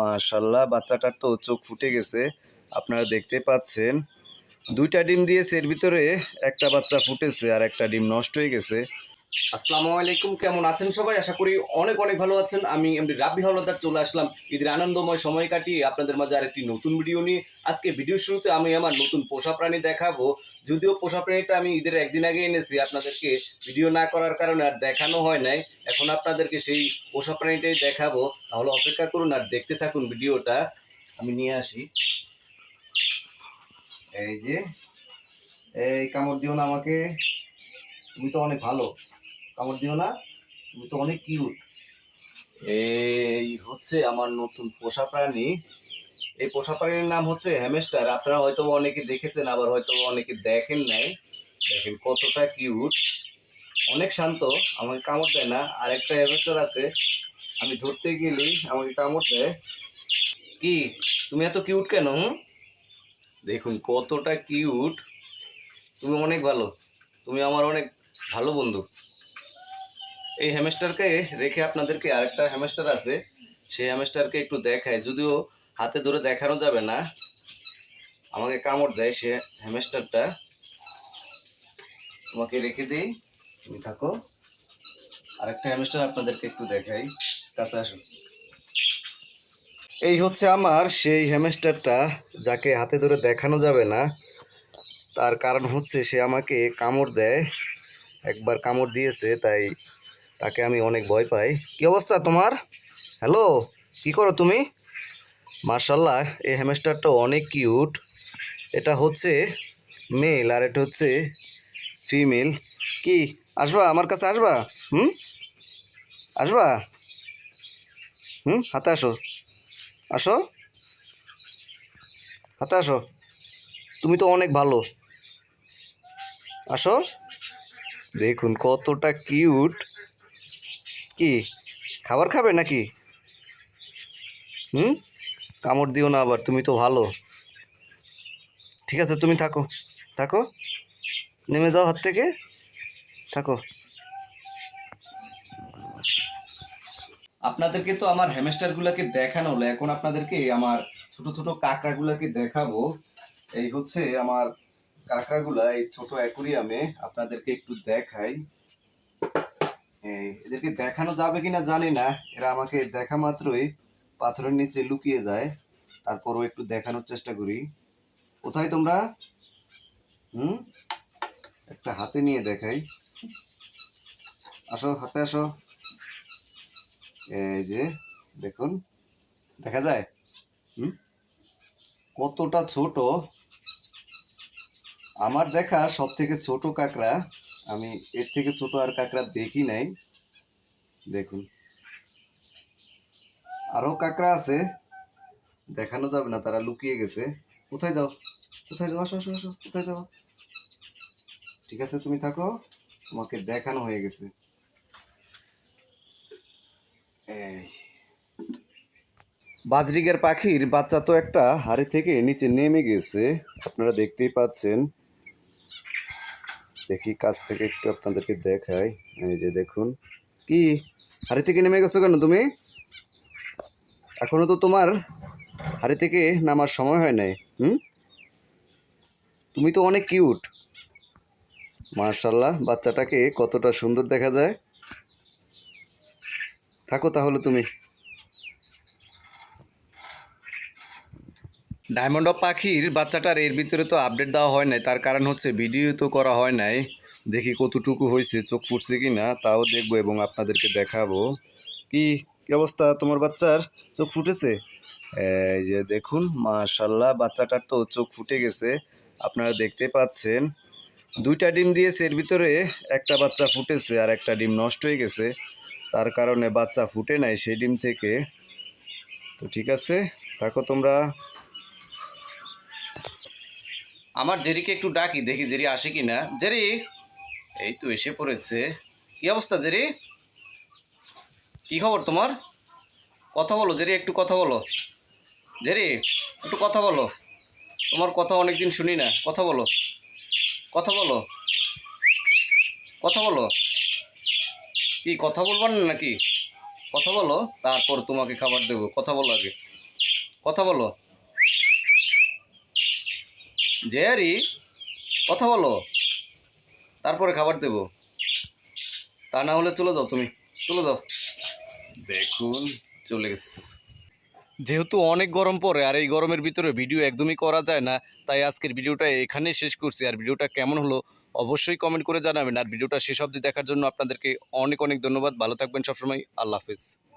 মাশাল্লাহ, বাচ্চাটার তো চোখ ফুটে গেছে। আপনারা দেখতে পাচ্ছেন, দুইটা ডিম দিয়েছে, এর ভিতরে একটা বাচ্চা ফুটেছে আর একটা ডিম নষ্ট হয়ে গেছে। আসসালামু আলাইকুম, কেমন আছেন সবাই? আশা করি অনেক অনেক ভালো আছেন। আমি এমনি রাব্বি হলদার চলে আসলাম ঈদের আনন্দময় সময় কাটিয়ে আপনাদের মাঝে আরেকটি নতুন ভিডিও নিয়ে। আজকে ভিডিও শুরুতে আমি আমার নতুন পোষা প্রাণী দেখাবো। যদিও পোষা প্রাণীটা আমি ঈদের একদিন আগে এনেছি, আপনাদেরকে ভিডিও না করার কারণে আর দেখানো হয় নাই। এখন আপনাদেরকে সেই পোষা প্রাণীটাই দেখাবো। তাহলে অপেক্ষা করুন আর দেখতে থাকুন ভিডিওটা। আমি নিয়ে আসি। এই যে, এই কামড় দিও না আমাকে। তুমি তো অনেক ভালো। কামড় দিও না, তুমি তো অনেক কিউট এই হচ্ছে আমার নতুন পোষা প্রাণী। এই পোষা প্রাণীর নাম হচ্ছে হ্যামেস্টার। আপনারা হয়তো অনেকে দেখেছেন, আবার হয়তো অনেকে দেখেন নাই। দেখেন কতটা কিউট অনেক শান্ত, আমাকে কামড় দেয় না। আর একটা হ্যামেস্টার আছে। আমি ধরতে গেলেই আমাকে কামড় দেয়। কি? তুমি এত কিউট কেন, হুম? দেখুন কতটা কিউট তুমি অনেক ভালো। তুমি আমার অনেক ভালো বন্ধু। এই হ্যামস্টারকে রেখে আপনাদেরকে আরেকটা হ্যামস্টার আছে। সেই হ্যামস্টারকে একটু দেখায় যদিও হাতে ধরে দেখানো যাবে না। আমাকে কামড় দেয় সে হ্যামস্টারটা তোমাকে রেখে দিই। তুমি থাকো। আরেকটা হ্যামস্টার আপনাদেরকে একটু দেখাই। কাছে আসো। এই হচ্ছে আমার সেই হ্যামস্টারটা যাকে হাতে ধরে দেখানো যাবে না। তার কারণ হচ্ছে সে আমাকে কামড় দেয়। একবার কামড় দিয়েছে, তাই তাকে আমি অনেক ভয় পাই। কি অবস্থা তোমার? হ্যালো কি করো তুমি? মার্শাল্লাহ এই হ্যামস্টারটা অনেক কিউট এটা হচ্ছে মেল আর এটা হচ্ছে ফিমেল কি, আসবা আমার কাছে আসবা? হুম? আসবা? হুম, হাতে আসো। আসো? হাতে আসো। তুমি তো অনেক ভালো। আসো। দেখুন কতটা কিউট কি? খাবার খাবে নাকি? হুম? কামড় দিও না আবার, তুমি তো ভালো। ঠিক আছে, তুমি থাকো। থাকো। নেমে যাও হাত থেকে। থাকো। আপনাদেরকে তো আমার হ্যামস্টারগুলোকে দেখানো হলো। এখন আপনাদেরকে আমার ছোট ছোট কাঁকড়াগুলোকে দেখাবো। এই হচ্ছে আমার কাঁকড়াগুলা এই ছোট অ্যাকুরিয়ামে আপনাদেরকে একটু দেখাই। এদেরকে দেখানো যাবে কিনা জানি না। এরা আমাকে দেখা মাত্রই পাথরের নিচে লুকিয়ে যায়। তারপরও একটু দেখানোর চেষ্টা করি। কোথায় তোমরা? হুম? একটা হাতে নিয়ে দেখাই। আসো, হাতে আসো। এই যে, দেখুন। দেখা যায়? হুম? কতটা ছোট। আমার দেখা সব থেকে ছোট কাঁকড়া। আমি এর থেকে ছোট আর কাঁকড়া দেখি নাই। দেখুন। আরও কাঁকড়া আছে। দেখানো যাবে না, তারা লুকিয়ে গেছে। কোথায় যাও? কোথায় যাও? আসো আসো আসো। কোথায় যাও? ঠিক আছে, তুমি থাকো। তোমাকে দেখানো হয়ে গেছে। বাজরিগের পাখির বাচ্চা তো একটা হাড়ি থেকে নিচে নেমে গেছে। আপনারা দেখতেই পাচ্ছেন। দেখি, কাছ থেকে একটু আপনাদেরকে দেখাই। এই যে দেখুন, কি? হাড়ি থেকে নেমে গেছো কেন তুমি? এখনও তো তোমার হাড়ি থেকে নামার সময় হয় নাই, হুম? তুমি তো অনেক কিউট। মার্শাল্লাহ বাচ্চাটাকে কতটা সুন্দর দেখা যায়। থাকো তাহলে তুমি। ডায়মন্ড পাখির বাচ্চাটার এর ভিতরে তো আপডেট দেওয়া হয় নাই, তার কারণ হচ্ছে ভিডিও তো করা হয় নাই। দেখি কতটুকু হয়েছে, চোখ ফুটছে কি না তাও দেখব এবং আপনাদেরকে দেখাবো। কি কি অবস্থা তোমার বাচ্চার? চোখ ফুটেছে? এই যে দেখুন, মাশাল্লাহ, বাচ্চাটার তো চোখ ফুটে গেছে। আপনারা দেখতে পাচ্ছেন, দুইটা ডিম দিয়েছে এর ভিতরে, একটা বাচ্চা ফুটেছে আর একটা ডিম নষ্ট হয়ে গেছে। তার কারণে বাচ্চা ফুটে নাই সেই ডিম থেকে। তো ঠিক আছে, থাকো তোমরা। আমার জেরিকে একটু ডাকি, দেখি জেরি আসে কি না জেরি, এই তো এসে পড়েছে। কি অবস্থা জেরি? কি খবর তোমার? কথা বলো জেরি, একটু কথা বলো। জেরি, একটু কথা বলো। তোমার কথা অনেকদিন শুনি না, কথা বলো। কথা বলো। কথা বলো। কি, কথা বলবার না নাকি? কথা বলো, তারপর তোমাকে খাবার দেবো। কথা বলো আগে। কথা বলো। জেয়ারি, কথা বলো। তারপরে খাবার দেব। তা না হলে চলে যাও তুমি। চলে যাও। দেখুন, চলে গেছে। যেহেতু অনেক গরম পড়ে, আর এই গরমের ভিতরে ভিডিও একদমই করা যায় না, তাই আজকের ভিডিওটা এখানেই শেষ করছি। আর ভিডিওটা কেমন হলো অবশ্যই কমেন্ট করে জানাবেন। আর ভিডিওটা শেষ অবধি দেখার জন্য আপনাদেরকে অনেক অনেক ধন্যবাদ। ভালো থাকবেন সবসময়। আল্লাহ হাফিজ।